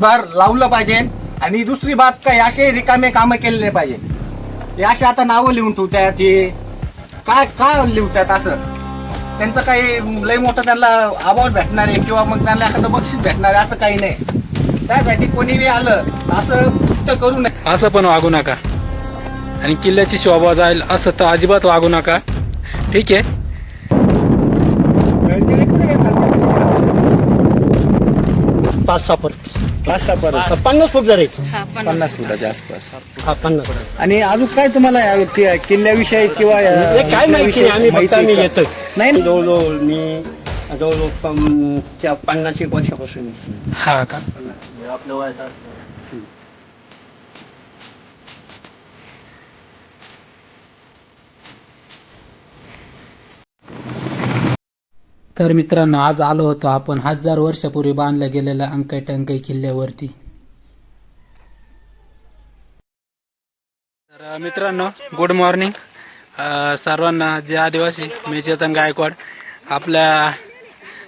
भर लावलं पाहिजे आणि दुसरी बात काय असे रिकामे कामं केलेले पाहिजे. असे आता नावं लिहून ठेवतात हे. काय काय लिहतात असं? त्यांचं काही लय मोठं त्यांना अवॉर्ड भेटणार आहे किंवा मग त्यांना एखादं बक्षीस भेटणार आहे असं काही नाही. त्यासाठी कोणी आलं असं कृत्य करू नये. असं पण वागू नका. आणि किल्ल्याची शोभा जाईल असं तर अजिबात वागू नका. ठीक आहे? पाच फूट पाच सहा परत पन्नास फूट हा पन्नास. फुटाच्या आसपास. हा पन्नास फूट. आणि अजून काय तुम्हाला या कि- किल्ल्याविषयी किंवा या- हे काय माहिती नाही आम्ही फक्त आम्ही का? येतोय. नाही जवळजवळ मी जवळजवळ पम- पन्नास एक वर्षापासून हा का? आपल्या वयाचा तर मित्रांनो आज आलो होतो आपण हजार वर्षापूर्वी बांधल्या गेलेल्या अंकाई टंकाई किल्ल्यावरती. तर मित्रांनो गुड मॉर्निंग सर्वांना जे आदिवासी मी चेतन गायकवाड. आपल्या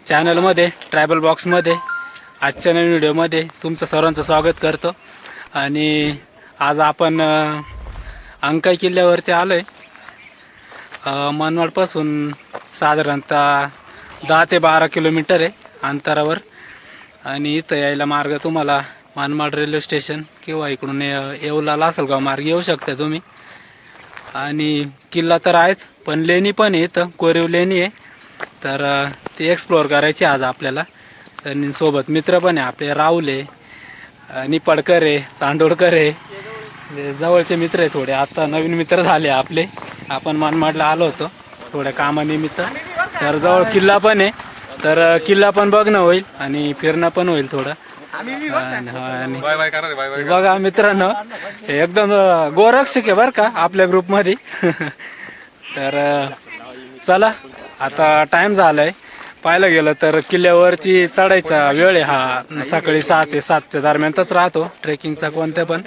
चॅनलमध्ये ट्रायबल बॉक्समध्ये आजच्या नवीन व्हिडिओमध्ये तुमचं सर्वांचं स्वागत करतो. आणि आज आपण अंकाई किल्ल्यावरती आलो आहे मनमाडपासून साधारणतः दहा ते बारा किलोमीटर आहे अंतरावर. आणि इथं यायला मार्ग तुम्हाला मानमाड रेल्वे स्टेशन किंवा इकडून ये- येऊला लासलगाव मार्ग येऊ शकता तुम्ही. आणि किल्ला तर आहेच पण लेणी पण आहे इथं. कोरीव लेणी आहे. तर ती एक्सप्लोअर करायची आज आपल्याला. आणि सोबत मित्र पण आहे आपले राहुल आहे निपडकर आहे चांदोडकर आहे. जवळचे मित्र आहे थोडे. आता नवीन मित्र झाले आपले. आपण मानमाडला आलो होतो थोड्या कामानिमित्त. तर जवळ किल्ला पण आहे. तर किल्ला पण बघणं होईल आणि फिरणं पण होईल थोडं. आणि बघा मित्रांनो हे एकदम गोरक्षक आहे बरं का आपल्या ग्रुपमध्ये तर चला आता टाइम झालाय. पाहायला गेलं तर किल्ल्यावरची चढायचा वेळ आहे. हा सकाळी सहा ते सातच्या दरम्यानच राहतो. ट्रेकिंगचा कोणत्या पण.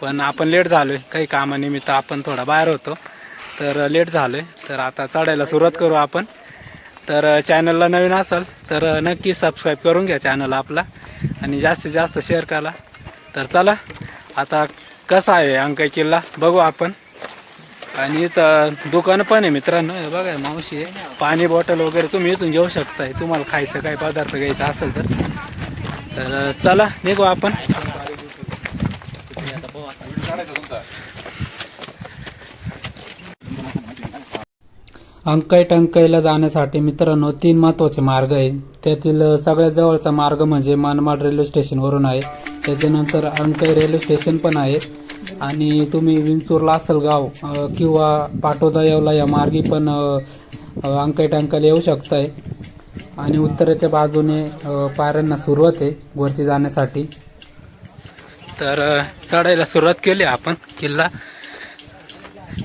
पण आपण लेट झालोय. काही कामानिमित्त आपण थोडा बाहेर होतो. तर लेट झालोय. तर आता चढायला सुरुवात करू आपण. तर चॅनलला नवीन असाल तर नक्की सबस्क्राईब करून घ्या चॅनल आपला. आणि जास्तीत जास्त शेअर करा. तर चला आता कसा आहे अंकाई किल्ला? बघू आपण. आणि इथं दुकान पण आहे मित्रांनो. हे बघा मावशी आहे. पाणी बॉटल वगैरे तुम्ही इथून घेऊ शकताय. तुम्हाला खायचं काही पदार्थ घ्यायचा असेल तर. तर चला निघू आपण. अंकाई टंकाईला जाण्यासाठी मित्रांनो तीन महत्त्वाचे मार्ग आहे त्यातील सगळ्यात जवळचा मार्ग म्हणजे मनमाड रेल्वे स्टेशनवरून आहे. त्याच्यानंतर अंकाई रेल्वे स्टेशन पण आहे. आणि तुम्ही विंचूरला असेल गाव किंवा पाटोदा येवला या मार्गी पण अ, अ, अंकाई टंकाईला येऊ शकताय. आणि उत्तरेच्या बाजूने पायऱ्यांना सुरुवात आहे वरती जाण्यासाठी. तर चढायला सुरुवात केली आपण किल्ला.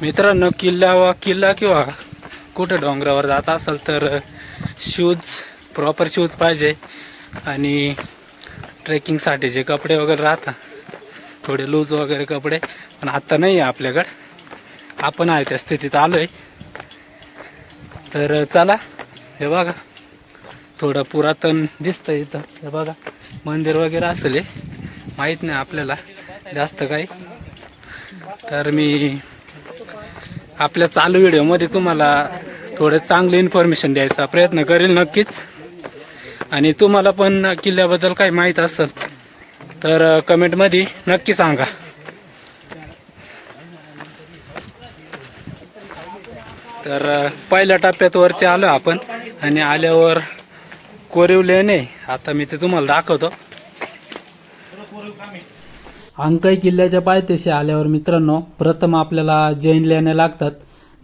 मित्रांनो किल्ला वा किल्ला किंवा कुठं डोंगरावर जात असाल तर शूज प्रॉपर शूज पाहिजे. आणि ट्रेकिंगसाठी जे कपडे वगैरे राहतात थोडे लूज वगैरे कपडे पण आत्ता नाही आहे आपल्याकडं. आपण आहे त्या स्थितीत आलो आहे तर चला हे बघा. थोडं पुरातन दिसतं इथं. हे बघा मंदिर वगैरे असेल माहीत नाही आपल्याला जास्त काही. तर मी आपल्या चालू व्हिडिओमध्ये तुम्हाला थोडं चांगलं इन्फॉर्मेशन द्यायचा प्रयत्न करेल नक्कीच. आणि तुम्हाला पण किल्ल्याबद्दल काही माहीत असेल तर कमेंटमध्ये नक्की सांगा. तर पहिल्या टप्प्यात वरती आलो आपण आणि आल्यावर कोरीव लेणे आता मी ते तुम्हाला दाखवतो. अंकाई किल्ल्याच्या पायथ्याशी आल्यावर मित्रांनो प्रथम आपल्याला जैन लेण्या लागतात.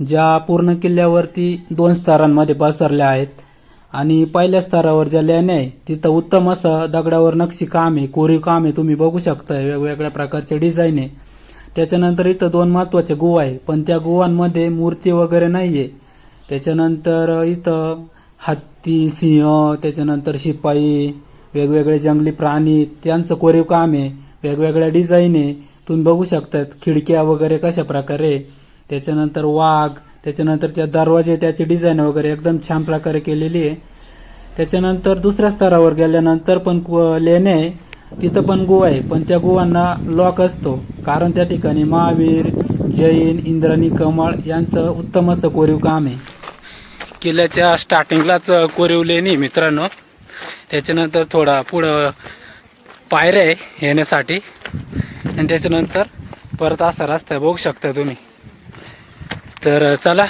ज्या पूर्ण किल्ल्यावरती दोन स्तरांमध्ये पसरल्या आहेत. आणि पहिल्या स्तरावर ज्या लेण्या आहे तिथं उत्तम असं दगडावर नक्षी काम आहे कोरीव काम आहे तुम्ही बघू शकता वेगवेगळ्या प्रकारचे डिझाईन आहे. त्याच्यानंतर इथं दोन महत्त्वाचे गुहा आहे. पण त्या गुहांमध्ये मूर्ती वगैरे नाहीये. त्याच्यानंतर इथं हत्ती सिंह त्याच्यानंतर शिपाई वेगवेगळे जंगली प्राणी त्यांचं कोरीव काम आहे. वेगवेगळ्या डिझाईन आहे. तुम्ही बघू शकतात खिडक्या वगैरे कशा प्रकारे आहे. त्याच्यानंतर वाघ त्याच्यानंतर त्या दरवाजे त्याची डिझाईन वगैरे एकदम छान प्रकारे केलेली आहे. त्याच्यानंतर दुसऱ्या स्तरावर गेल्यानंतर पण लेणे आहे. तिथं पण गुहा आहे पण त्या गुहांना लॉक असतो. कारण त्या ठिकाणी महावीर जैन इंद्राणी कमळ यांचं उत्तम असं कोरीव काम आहे. किल्ल्याच्या स्टार्टिंगलाच कोरीव लेणी आहे मित्रांनो. त्याच्यानंतर थोडा पुढं पायऱ्या आहे येण्यासाठी. आणि त्याच्यानंतर परत असा रस्ता बघू शकता तुम्ही. तर चला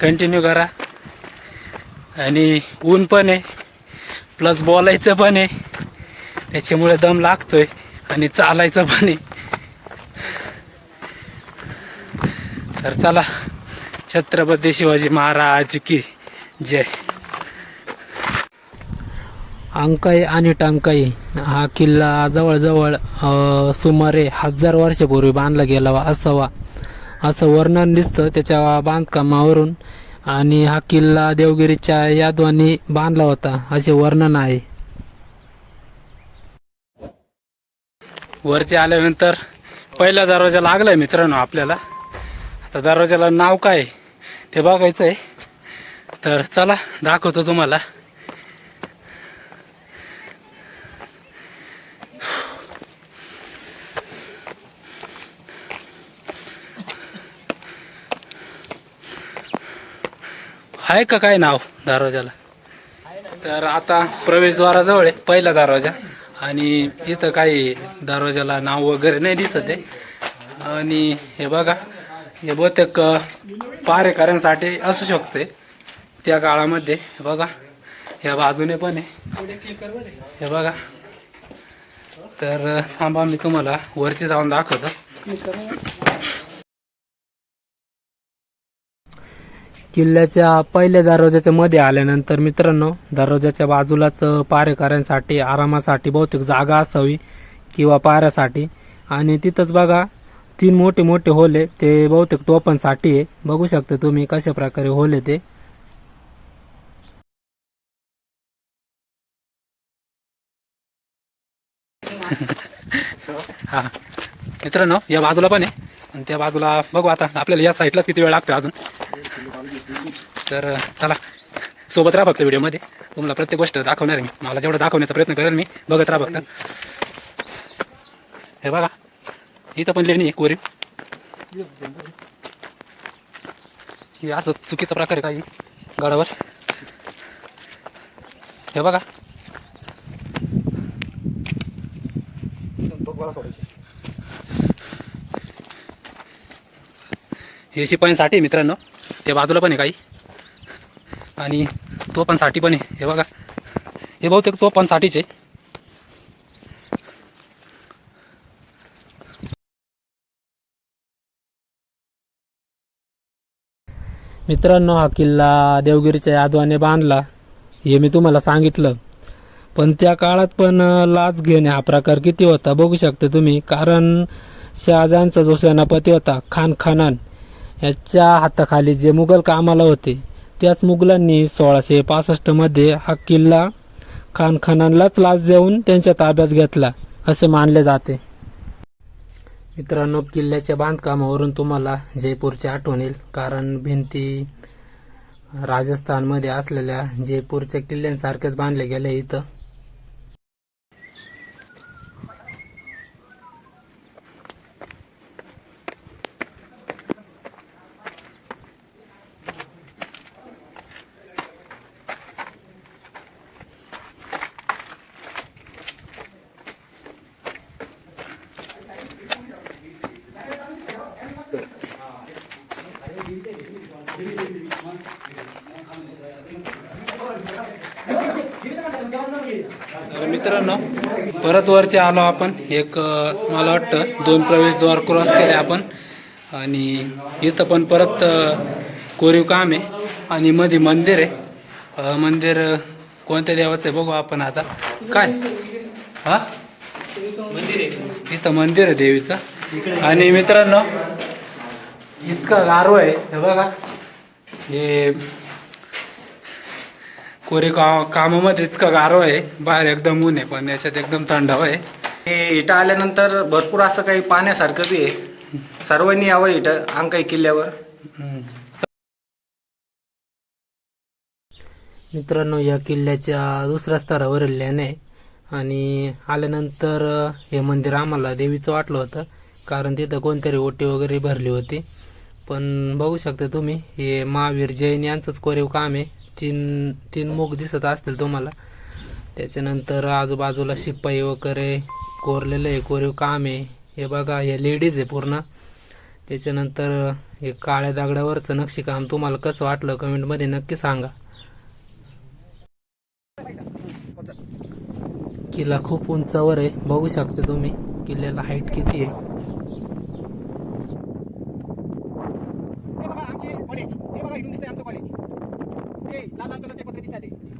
कंटिन्यू करा. आणि ऊन पण आहे प्लस बोलायचं पण आहे. त्याच्यामुळे दम लागतोय आणि चालायचं पण आहे. तर चला छत्रपती शिवाजी महाराज की जय. अंकाई आणि टांकाई हा किल्ला जवळजवळ सुमारे हजार वर्षापूर्वी बांधला गेला वा- असावा. असं वर्णन दिसतं त्याच्या बांधकामावरून. आणि हा किल्ला देवगिरीच्या यादवांनी बांधला होता असे वर्णन आहे. वरती आल्यानंतर पहिला दरवाजा लागलाय मित्रांनो आपल्याला. आता दरवाजाला नाव काय आहे ते बघायचं आहे तर चला दाखवतो तुम्हाला. आहे का काय नाव दरवाजाला? तर आता प्रवेशद्वाराजवळ आहे पहिला दरवाजा. आणि इथं काही दरवाजाला नाव वगैरे नाही दिसत आहे. आणि हे बघा हे बहुतेक अ, पारेकऱ्यांसाठी असू शकते. त्या काळामध्ये हे बघा ह्या बाजूने पण आहे. हे बघा. तर थांबा मी तुम्हाला वरती जाऊन दाखवतो. किल्ल्याच्या पहिल्या दरवाजाच्या मध्ये आल्यानंतर मित्रांनो दरवाजाच्या बाजूलाच पारेकऱ्यांसाठी आरामासाठी बहुतेक जागा असावी किंवा पाऱ्यासाठी. आणि तिथंच बघा तीन मोठे मोठे होल आहे ते बहुतेक तोफांसाठी आहे. बघू शकता तुम्ही कशा प्रकारे होल आहे ते. हा. मित्रांनो या बाजूला पण आहे. आणि त्या बाजूला बघू आता आपल्याला या साईडलाच किती वेळ लागतो अजून. तर चला. सोबत राहा फक्त व्हिडिओमध्ये. तुम्हाला प्रत्येक गोष्ट दाखवणार आहे मी. मला जेवढं दाखवण्याचा प्रयत्न करेल मी बघत राहा फक्त. हे बघा. इथं पण लेणी आहे कोरी हे असं चुकीचा प्रकार आहे काही गडावर. हे बघा. हे शिपायांसाठी मित्रांनो. ते बाजूला पण आहे काही. आणि तो पण साठी पण आहे. हे बघा. हे बहुतेक तो पण साठीच आहे. मित्रांनो हा किल्ला देवगिरीच्या यादवाने बांधला हे मी तुम्हाला सांगितलं. पण त्या काळात पण लाच घेणे हा प्रकार किती होता बघू शकता तुम्ही. कारण शहाजहानचा जो सेनापती होता खान खानान याच्या हाताखाली जे मुघल कामाला होते त्याच मुघलांनी सोळाशे पासष्टमध्ये हा किल्ला खानखानांलाच लाच देऊन त्यांच्या ताब्यात घेतला असे मानले जाते. मित्रांनो किल्ल्याच्या बांधकामावरून तुम्हाला जयपूरची आठवण येईल कारण भिंती राजस्थानमध्ये असलेल्या जयपूरच्या किल्ल्यांसारख्याच बांधले गेले इथं तर मित्रांनो परत वरती आलो आपण. एक मला वाटतं दोन प्रवेशद्वार क्रॉस केले आपण. आणि इथं पण परत कोरीव काम आहे. आणि मध्ये मंदिर आहे. मंदिर कोणत्या देवाचं आहे बघू आपण आता. काय? हा? इथं मंदिर आहे देवीचं. आणि मित्रांनो इतकं गारव आहे. हे बघा. हे कोरी का कामामध्ये इतकं गारव आहे. बाहेर एकदम ऊन आहे पण याच्यात एकदम थंडाव आहे. हे इथं आल्यानंतर भरपूर असं काही पाहण्यासारखं बी आहे. सर्वांनी यावं इथं अंकाई किल्ल्यावर. मित्रांनो या किल्ल्याच्या दुसऱ्या स्तरावरील लेणे आणि आल्यानंतर हे मंदिर आम्हाला देवीचं वाटलं होतं. कारण तिथं कोणतरी ओटी वगैरे भरली होती. पण बघू शकता तुम्ही हे महावीर जैन यांचंच कोरीव काम आहे. तीन तीन मुख दिसत असतील तुम्हाला. त्याच्यानंतर आजूबाजूला शिपाई वगैरे कोरलेलं आहे कोरीव काम आहे. हे बघा हे लेडीज आहे पूर्ण. त्याच्यानंतर हे काळ्या दगडावरचं नक्षीकाम तुम्हाला कसं वाटलं कमेंटमध्ये नक्की सांगा. किल्ला खूप उंचावर आहे बघू शकता तुम्ही. किल्ल्याला हाईट किती आहे हे बघा आमचे कॉलेज हे बघा इथून दिसतंय आमचं कॉलेज हे लाल लाल कलरचे पत्रे दिसतात ते.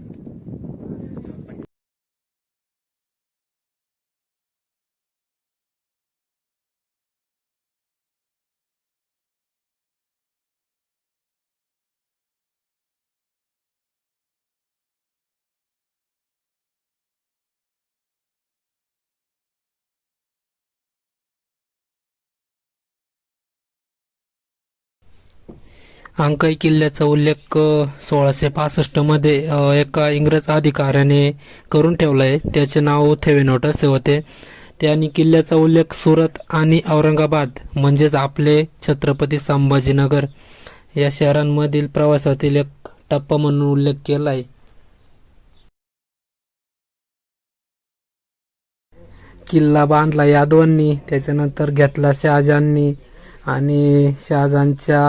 अंकाई किल्ल्याचा उल्लेख सोळाशे पासष्टमध्ये एका इंग्रज अधिकाऱ्याने करून ठेवला आहे त्याचे नाव थेवेनोट असे होते. त्यांनी किल्ल्याचा उल्लेख सुरत आणि औरंगाबाद म्हणजेच आपले छत्रपती संभाजीनगर या शहरांमधील प्रवासातील एक टप्पा म्हणून उल्लेख केला आहे किल्ला बांधला यादवांनी त्याच्यानंतर घेतला शहाजांनी आणि शहाजांच्या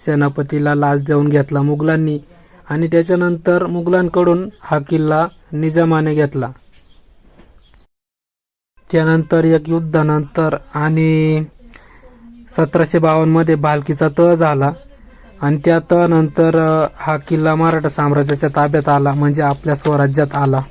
सेनापतीला लाच देऊन घेतला मुघलांनी आणि त्याच्यानंतर मुघलांकडून हा किल्ला निजामाने घेतला. त्यानंतर एक युद्धानंतर आणि सतराशे बावन्नमध्ये भालकीचा तह झाला आणि त्या तहानंतर हा किल्ला मराठा साम्राज्याच्या ताब्यात आला म्हणजे आपल्या स्वराज्यात आला.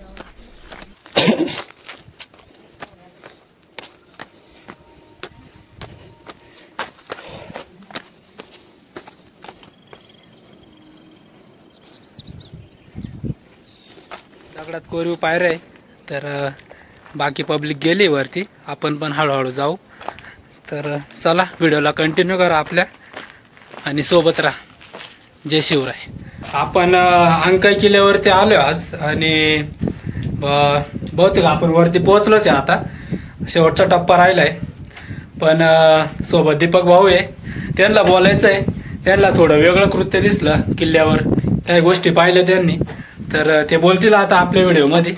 दगडात कोरीव पायऱ्या आहे. तर बाकी पब्लिक गेली वरती. आपण पण हळूहळू जाऊ. तर चला व्हिडिओला कंटिन्यू करा आपल्या. आणि सोबत राहा. जय शिवराय. आपण अंकाई किल्ल्यावरती आलो आज. आणि ब- बहुतेक आपण वरती पोहोचलोच आहे आता. शेवटचा टप्पा राहिला आहे पण सोबत दीपक भाऊ आहे. त्यांना बोलायचं आहे त्यांना थोडं वेगळं कृत्य दिसलं किल्ल्यावर. काही गोष्टी पाहिल्या त्यांनी. तर ते बोलतील आता आपल्या व्हिडिओमध्ये.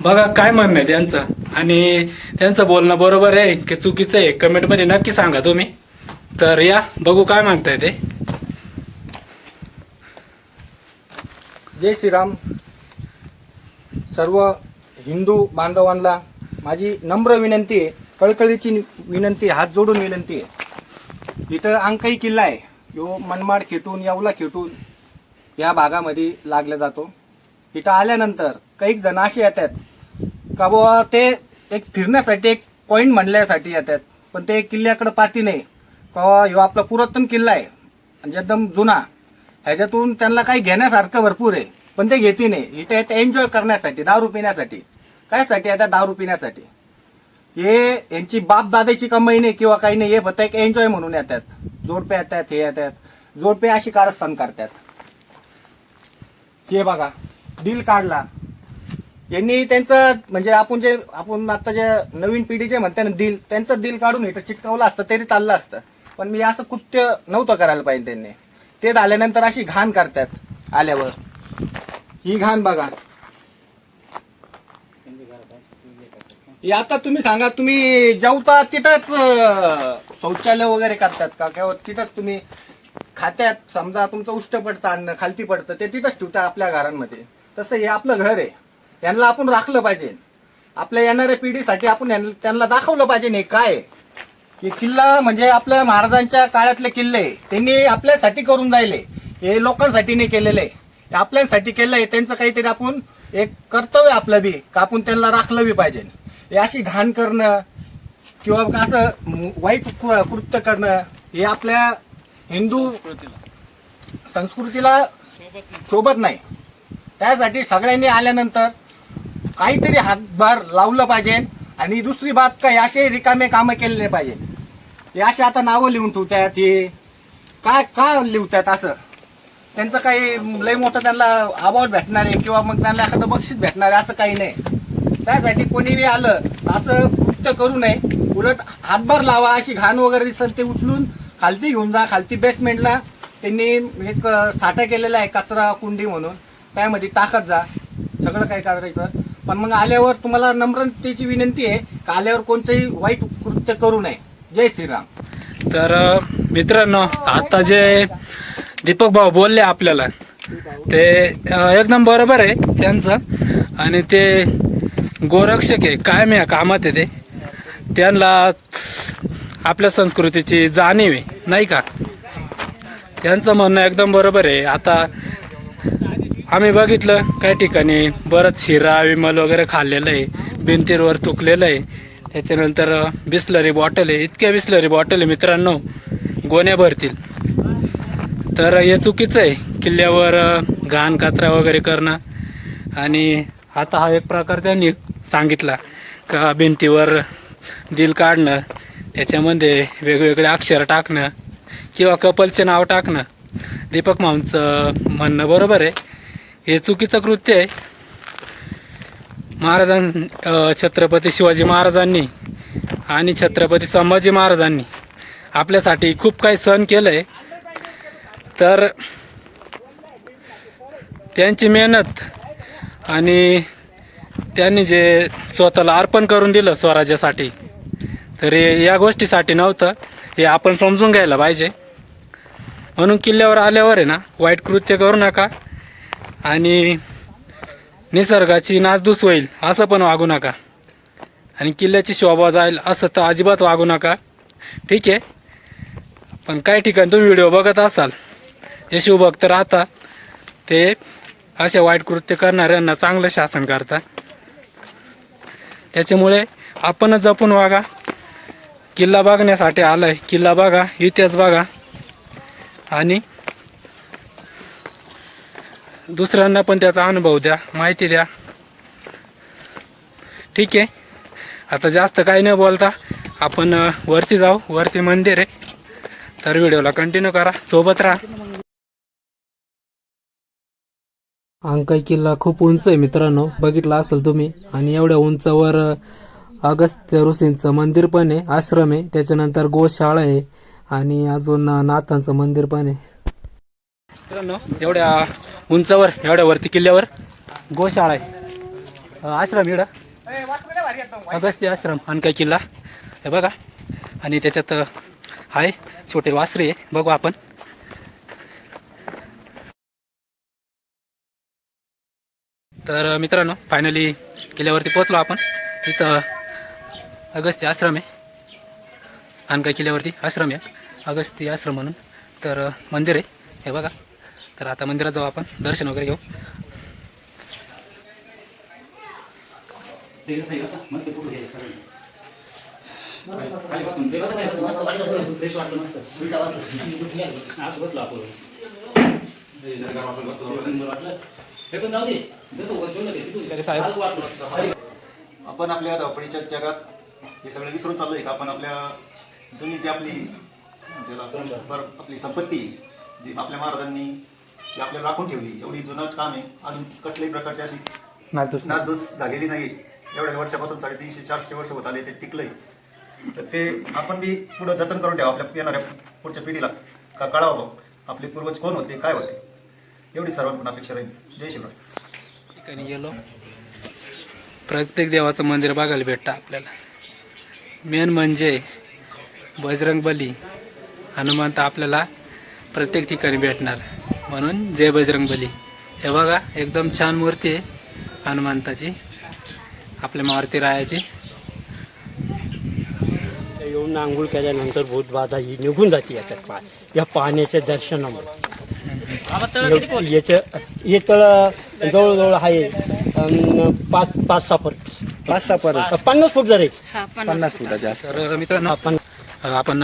बघा काय म्हणणं आहे त्यांचं. आणि त्यांचं बोलणं बरोबर आहे की चुकीचं आहे कमेंटमध्ये नक्की सांगा तुम्ही. तर या बघू काय म्हणताय ते. जय श्रीराम. सर्व हिंदू बांधवांना माझी नम्र विनंती आहे कळकळीची विनंती हात जोडून विनंती आहे. इथं अंकाई किल्ला आहे. यो मनमाड खेटून येवला खेटून या भागामध्ये लागला जातो. इथं आल्यानंतर काही जण असे येतात. का बुवा ते एक फिरण्यासाठी एक पॉईंट म्हणण्यासाठी येतात. पण ते किल्ल्याकडं पाती नाही. का ह्यो आपला पुरातन किल्ला आहे. म्हणजे एकदम जुना. ह्याच्यातून त्यांना काही घेण्यासारखं भरपूर आहे. पण ते घेते नाही. इथे येते एन्जॉय करण्यासाठी दारू पिण्यासाठी. कायसाठी येतात दारू पिण्यासाठी? हे यांची बाप दादाची कमाई नाही किंवा काही नाही. हे फक्त एक एन्जॉय म्हणून येतात. जोडपे येतात हे येतात. जोडपे अशी कारस्थान करतात. हे बघा. डील काढला. यांनी त्यांचं म्हणजे आपण जे आपण आता जे नवीन पिढी जे म्हणते ना दिल त्यांचं दिल काढून इथं चिटकवलं असतं तरी चाललं असतं. पण मी असं कृत्य नव्हतं करायला पाहिजे त्यांनी. ते झाल्यानंतर अशी घाण करतात आल्यावर. ही घाण बघा. हे आता तुम्ही सांगा तुम्ही जेवता तिथंच शौचालय वगैरे करतात का? किंवा तिथंच तुम्ही खात्यात समजा तुमचं उष्ट पडतं अन्न खालती पडतं ते तिथंच ठेवता आपल्या घरांमध्ये. तसं हे आपलं घर आहे. यांना आपण राखलं पाहिजे. आपल्या येणाऱ्या पिढीसाठी आपण त्यांना दाखवलं पाहिजे नाही काय. हे किल्ला म्हणजे आपल्या महाराजांच्या काळातले किल्ले त्यांनी आपल्यासाठी करून जायले हे लोकांसाठी नाही केलेले. हे आपल्यासाठी आहे. त्यांचं काहीतरी आपण एक कर्तव्य आपलं बी का आपण त्यांना राखलं बी पाहिजे. हे अशी घाण करणं किंवा असं वाईट कृत्य करणं हे आपल्या हिंदू संस्कृतीला सोबत नाही. त्यासाठी सगळ्यांनी आल्यानंतर काहीतरी हातभार लावलं पाहिजे आणि दुसरी बात काय असे रिकामे कामं केले नाही पाहिजे. हे असे आता नावं लिहून ठेवतात हे. काय का लिहतात असं? त्यांचं काही लय मोठं त्यांना अवॉर्ड भेटणार आहे किंवा मग त्यांना एखादं बक्षीस भेटणार आहे असं काही नाही. त्यासाठी कोणीही आलं असं कृत्य करू नये. उलट हातभार लावा अशी घाण वगैरे दिसेल ते उचलून खालती घेऊन जा खालती बेसमेंटला त्यांनी एक साठा केलेला आहे कचरा कुंडी म्हणून. त्यामध्ये टाकत जा. सगळं काही करायचं. पण मग आल्यावर तुम्हाला नम्रतेची विनंती आहे का आल्यावर कोणतंही वाईट कृत्य करू नये. जय श्रीराम. तर मित्रांनो आता जे दीपक भाऊ बोलले आपल्याला ते एकदम बरोबर आहे त्यांचं. आणि ते गोरक्षक आहे कायम या कामात आहे ते. त्यांना आपल्या संस्कृतीची जाणीव आहे नाही का? त्यांचं म्हणणं एकदम बरोबर आहे. आता आम्ही बघितलं काही ठिकाणी बरंच हिरा विमल वगैरे खाल्लेलं आहे भिंतीवर तुकलेलं आहे. त्याच्यानंतर बिसलरी बॉटल आहे. इतक्या बिसलरी बॉटल आहे मित्रांनो गोण्या भरतील. तर हे चुकीचं आहे. किल्ल्यावर घाण कचरा वगैरे करणं. आणि आता हा एक प्रकार त्यांनी सांगितला का भिंतीवर दिल काढणं त्याच्यामध्ये वेगवेगळे अक्षर टाकणं किंवा कपलचे नाव टाकणं. दीपक माऊंचं म्हणणं बरोबर आहे. हे चुकीचं कृत्य आहे. महाराजां छत्रपती शिवाजी महाराजांनी आणि छत्रपती संभाजी महाराजांनी आपल्यासाठी खूप काही सहन केलं आहे तर त्यांची मेहनत आणि त्यांनी जे स्वतःला अर्पण करून दिलं स्वराज्यासाठी तर हे या गोष्टीसाठी नव्हतं. हे आपण समजून घ्यायला पाहिजे. म्हणून किल्ल्यावर आल्यावर आहे ना वाईट कृत्य करू नका. आणि निसर्गाची नासधूस होईल असं पण वागू नका. आणि किल्ल्याची शोभा जाईल असं तर अजिबात वागू नका. ठीक आहे? पण काही ठिकाणी तुम्ही व्हिडिओ बघत असाल हे शिवभक्त राहतात ते असे वाईट कृत्य करणाऱ्यांना चांगलं शासन करतात त्याच्यामुळे आपणच जपून वागा. किल्ला बघण्यासाठी आलं आहे किल्ला बघा इतिहास बघा. आणि दुसऱ्यांना पण त्याचा अनुभव द्या माहिती द्या. ठीक आहे. आता जास्त काही न बोलता आपण वरती जाऊ. वरती मंदिर आहे. तर व्हिडिओला कंटिन्यू करा. सोबत राहा. अंकाई किल्ला खूप उंच आहे मित्रांनो. बघितला असेल तुम्ही. आणि एवढ्या उंचावर अगस्त्य ऋषींचं मंदिर पण आहे. आश्रम आहे. त्याच्यानंतर गोशाळा आहे. आणि अजून नाथांचं मंदिर पण आहे. मित्रांनो एवढ्या उंचावर एवढ्या वरती किल्ल्यावर गोशाळा आहे. आश्रम इकडं. अगस्ती आश्रम आणि काय आश्रम किल्ला. हे बघा. आणि त्याच्यात आहे छोटे वासरे आहे. बघू आपण. तर मित्रांनो फायनली किल्ल्यावरती पोहोचलो आपण. इथं अगस्त्य आश्रम आहे. अनकाई किल्ल्यावरती आश्रम आहे. अगस्ती आश्रम म्हणून. तर मंदिर आहे. हे बघा. तर आता मंदिरात जाऊ आपण. दर्शन वगैरे घेऊ. साहेब. आपण आपल्या धावपळीच्या जगात हे सगळं विसरून चाललोय का? आपण आपल्या जुनी जी आपली पर आपली संपत्ती जी आपल्या महाराजांनी जी आपल्याला राखून ठेवली. एवढी जुनं काम आहे. अजून कसल्याही प्रकारची अशी नाचदोस नासधूस झालेली नाही. एवढ्या वर्षापासून साडेतीनशे चारशे वर्ष होत आले ते टिकलंय. तर ते आपण बी पुढं जतन करून ठेवा आपल्या येणाऱ्या पुढच्या पिढीला. का कळावं बुवा, आपले पूर्वज कोण होते काय होते? एवढी सर्वांकडून अपेक्षा राहील. जय शिवराय ठिकाणी गेलो. प्रत्येक देवाचं मंदिर बघायला भेटतं आपल्याला. मेन म्हणजे बजरंग बली हनुमंत आपल्याला प्रत्येक ठिकाणी भेटणार. म्हणून जय बजरंग बली हे बघा एकदम छान मूर्ती आहे हनुमंताची आपल्या मारुती रायाची. येऊन आंघोळ केल्यानंतर भूतबाधा ही निघून जाते याच्यात पा या पाण्याच्या दर्शनामुळे. याचं हे तळ जवळजवळ आहे पाच पाच सहा फूट. पाच सहा परत पन्नास फूट जर पन्नास फुटाच्या तर मित्रांनो आपण आपण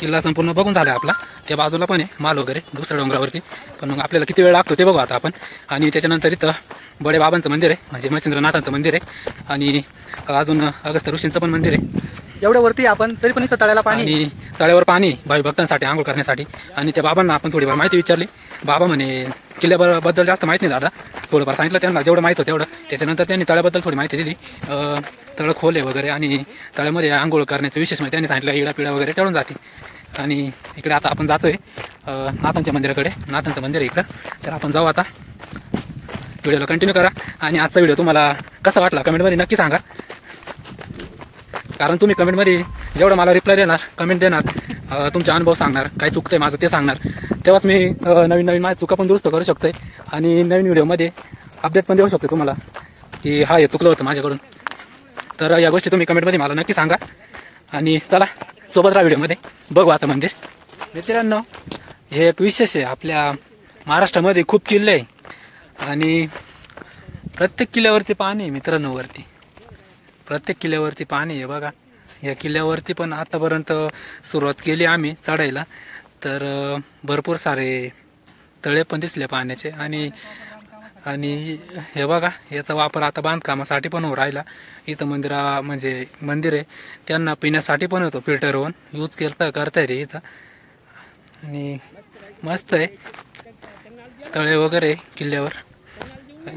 किल्ला संपूर्ण बघून झाला आपला. त्या बाजूला पण आहे माल वगैरे दुसऱ्या डोंगरावरती. पण मग आपल्याला किती वेळ लागतो ते बघू आता आपण. आणि त्याच्यानंतर इथं बडे बाबांचं मंदिर आहे म्हणजे मच्छिंद्रनाथांचं मंदिर आहे. आणि अजून अगस्त ऋषींचं पण मंदिर आहे. एवढ्या वरती आपण तरी पण इथं तळ्याला पाणी आणि तळ्यावर पाणी भावी भक्तांसाठी आंघोळ करण्यासाठी. आणि त्या बाबांना आपण थोडीफार माहिती विचारली. बाबा म्हणे किल्ल्याबद्दल जास्त माहीत नाही दादा. थोडंफार सांगितलं त्यांना जेवढं माहीत होतं तेवढं. त्याच्यानंतर त्यांनी तळ्याबद्दल थोडी माहिती दिली. अं, तळं खोल आहे वगैरे आणि तळ्यामध्ये आंघोळ करण्याचं विशेष माहिती त्यांनी सांगितलं इडा पिढा वगैरे टळून जाते आणि इकडे आता आपण जातोय आहे नाथांच्या मंदिराकडे. नाथांचं मंदिर आहे इकडं. तर आपण जाऊ आता. व्हिडिओला कंटिन्यू करा. आणि आजचा व्हिडिओ तुम्हाला कसा वाटला कमेंटमध्ये नक्की सांगा. कारण तुम्ही कमेंटमध्ये जेवढं मला रिप्लाय देणार कमेंट देणार तुमचे अनुभव सांगणार काय चुकतंय माझं ते सांगणार. तेव्हाच मी नवीन नवीन माझ्या चुका पण दुरुस्त करू शकतोय आणि नवीन व्हिडिओमध्ये अपडेट पण देऊ शकतो तुम्हाला की हा हे चुकलं होतं माझ्याकडून. तर या गोष्टी तुम्ही कमेंटमध्ये मला नक्की सांगा आणि चला सोबत राहा व्हिडिओमध्ये. बघू आता मंदिर. मित्रांनो हे एक विशेष आहे. आपल्या महाराष्ट्रामध्ये खूप किल्ले आहे. आणि प्रत्येक किल्ल्यावरती पाणी आहे मित्रांनो वरती. प्रत्येक किल्ल्यावरती पाणी आहे बघा. या किल्ल्यावरती पण आतापर्यंत सुरुवात केली आम्ही चढायला. तर भरपूर सारे तळे पण दिसले पाण्याचे आणि आणि हे बघा याचा वापर आता बांधकामासाठी पण हो राहिला. इथं मंदिरा म्हणजे मंदिर आहे त्यांना पिण्यासाठी पण होतो फिल्टर होऊन. यूज केलं करता येते इथं. आणि मस्त आहे. तळे वगैरे आहे किल्ल्यावर.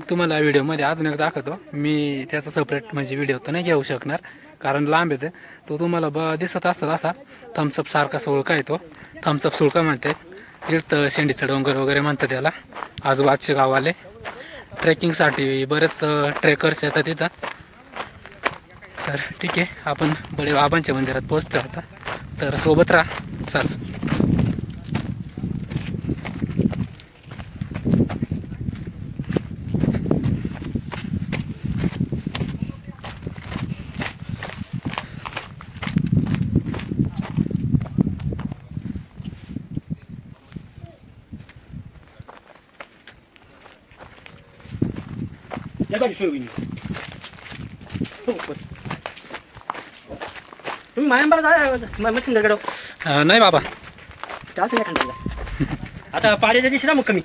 तुम्हाला व्हिडिओमध्ये अजून एक दाखवतो. मी त्याचा सेपरेट म्हणजे व्हिडिओ तर नाही घेऊ शकणार. कारण लांब येते. तो तुम्हाला ब दिसत असत असा. थम्सअप सारखा सुळका येतो. थम्सअप सुळका म्हणतात इथं शेंडीचं डोंगर वगैरे म्हणतात त्याला आजूबाजचे गावाले ट्रेकिंगसाठी बरेच ट्रेकर्स येतात तिथं तर ठीक आहे. आपण बडे बाबांच्या मंदिरात पोहोचतो आता. तर सोबत राहा. चला. तुम्ही मायंबर जा मच्छिंदरकडं अं, नाही बाबा त्याच नाही आता पाड्याच्या दिवशी ना मग कमी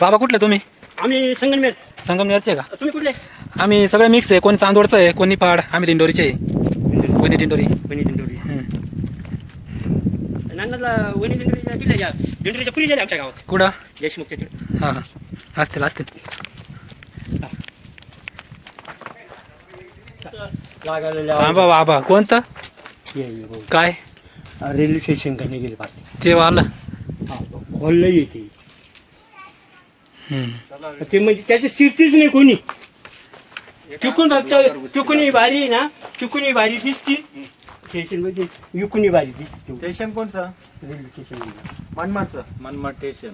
बाबा कुठले तुम्ही आम्ही संगनमेर संगमनेरचे का तुम्ही कुठले आम्ही सगळे मिक्स आहे कोणी चांदोडचं आहे कोणी पाड आम्ही दिंडोरीचे आहे कोणी दिंडोरी वणी दिंडोरी हम्म. नांदला वणी दिंडोरीच्या दिंडोरीच्या पुरी झाली आमच्या गावात कुठं देशमुखच्या तिकडे हां हां असतील असतील बाबा बाबा कोणतं? काय? रेल्वे स्टेशनकडे गेले पाहिजे ते आलं खोललं येते हम्म. ते म्हणजे त्याची शिरतीच नाही कोणी. चुकून फक्त चुकुनी बारी ना? चुकुनी बारी दिसती. स्टेशनमध्ये युकुनी बारी दिसते स्टेशन कोणतं? रेल्वे स्टेशन मनमाडचं. मनमाड स्टेशन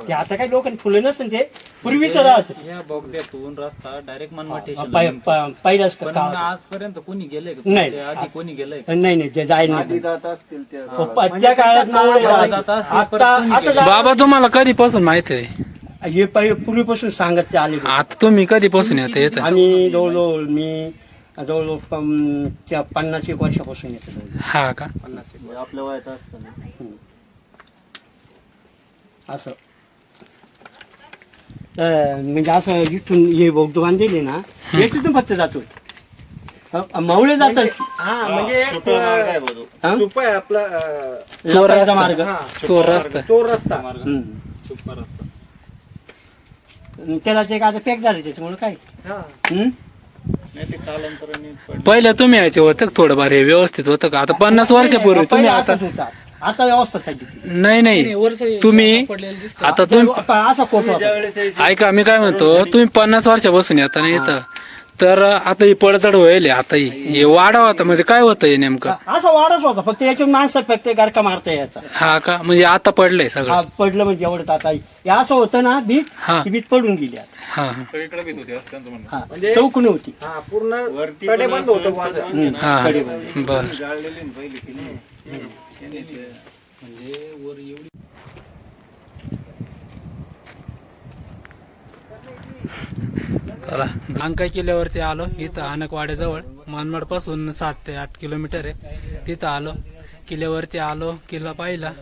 ते आता काही लोकांनी फुलं नसेल ते पूर्वीच या बोगद्यातून रस्ता डायरेक्ट मनमाड स्टेशन पाय- पा- पहिलाच का पण का- आजपर्यंत कोणी गेलंय का? नाही. तुमच्या आधी कोणी गेलंय का? नाही नाही ते नाही. जात असतील त्या प- त्या काळात राहत. आता आता कोणी आता गेलं? बाबा तुम्हाला कधीपासून माहिती आहे? हे पहिले पूर्वीपासून सांगत ते आले आता तुम्ही कधीपासून येतं येतं? आम्ही जवळजवळ मी जवळजवळ पम- त्या पन्नास एक वर्षापासून येतो. हा का आपल्या वयात असताना. असं तर म्हणजे असं इथून हे बोगदो बांधलेले ना याच्यातून फक्त जातो अ- मावळे जातात हा म्हणजे एक, अं, हा? सोपं आहे आपला अं, चोर रस्ता. मार्ग हा, चोर रस्ता चोर रस्ता हम्म. त्याला ते काय आता पॅक झालं त्याच्यामुळे काय हा. हम्म? नाही ते कालांतराने पडलं. पहिले तुम्ही यायचे होतं का थोडंफार हे व्यवस्थित होतं का आता पन्नास वर्षापूर्वी तुम्ही पहिले आता असंच होता. आता व्यवस्था चालली. नाही नाही तुम्ही आता तुम्ही पण असा कोट होता. ऐका मी काय म्हणतो तुम्ही पन्नास वर्षापासून येता ना इथं तर आता ही पडचड होईल आता ही हे वाढावं आता म्हणजे काय होतं हे नेमकं? असा वाढच होता फक्त याच्यावर माणसं फक्त गारका मारता याचा हा का? म्हणजे आता पडलंय हा सगळं पडलं म्हणजे एवढं आता. हे असं होतं ना बीट हा. ती बीट पडून गेली आता. हा हा. सगळीकडे भीत होती असं त्यांचं म्हणणं. हा म्हणजे- चौक नव्हती. हा पूर्णकडे बंद होतं हम्म. हा. बर. म्हणजे वर एवढी चला. जांकाई किल्ल्यावरती आलो. इथं अनकवाड्याजवळ मानमाडपासून सात ते आठ किलोमीटर आहे. तिथं आलो. किल्ल्यावरती आलो. किल्ला पाहिला.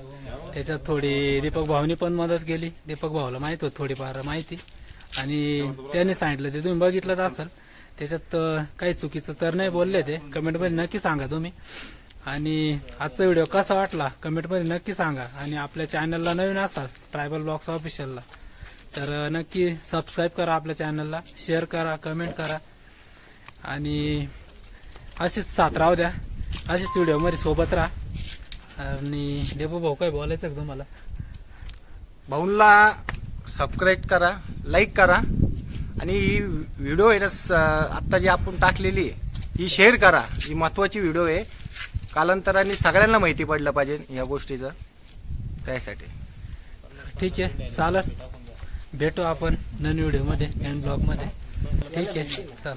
त्याच्यात थोडी दीपक भाऊनी पण मदत केली. दीपक भाऊला माहीत होत थोडीफार माहिती. आणि त्याने सांगितलं ते तुम्ही बघितलंच असाल. त्याच्यात काही चुकीचं तर नाही बोलले ते. कमेंटमध्ये नक्की सांगा तुम्ही. आणि आजचा व्हिडिओ कसा वाटला? कमेंटमध्ये नक्की सांगा. आणि आपल्या चॅनलला नवीन असाल ट्रायबल ब्लॉग्स ऑफिशियलला तर नक्की सबस्क्राईब करा आपल्या चॅनलला शेअर करा कमेंट करा. आणि असेच साथ राहू द्या. असेच व्हिडिओमध्ये सोबत राहा. आणि देबू भाऊ काय बोलायचं का तुम्हाला? भाऊंला सबस्क्राईब करा लाईक करा. आणि ही व्हिडिओ आहे ना स- आत्ता जी आपण टाकलेली ही शेअर करा. ही महत्वाची व्हिडिओ आहे. कालांतराने सगळ्यांना माहिती पडलं पाहिजे या गोष्टीचं. त्यासाठी. ठीक आहे चालेल. भेटू आपण नवीन व्हिडिओमध्ये नवीन ब्लॉगमध्ये. ठीक आहे चला.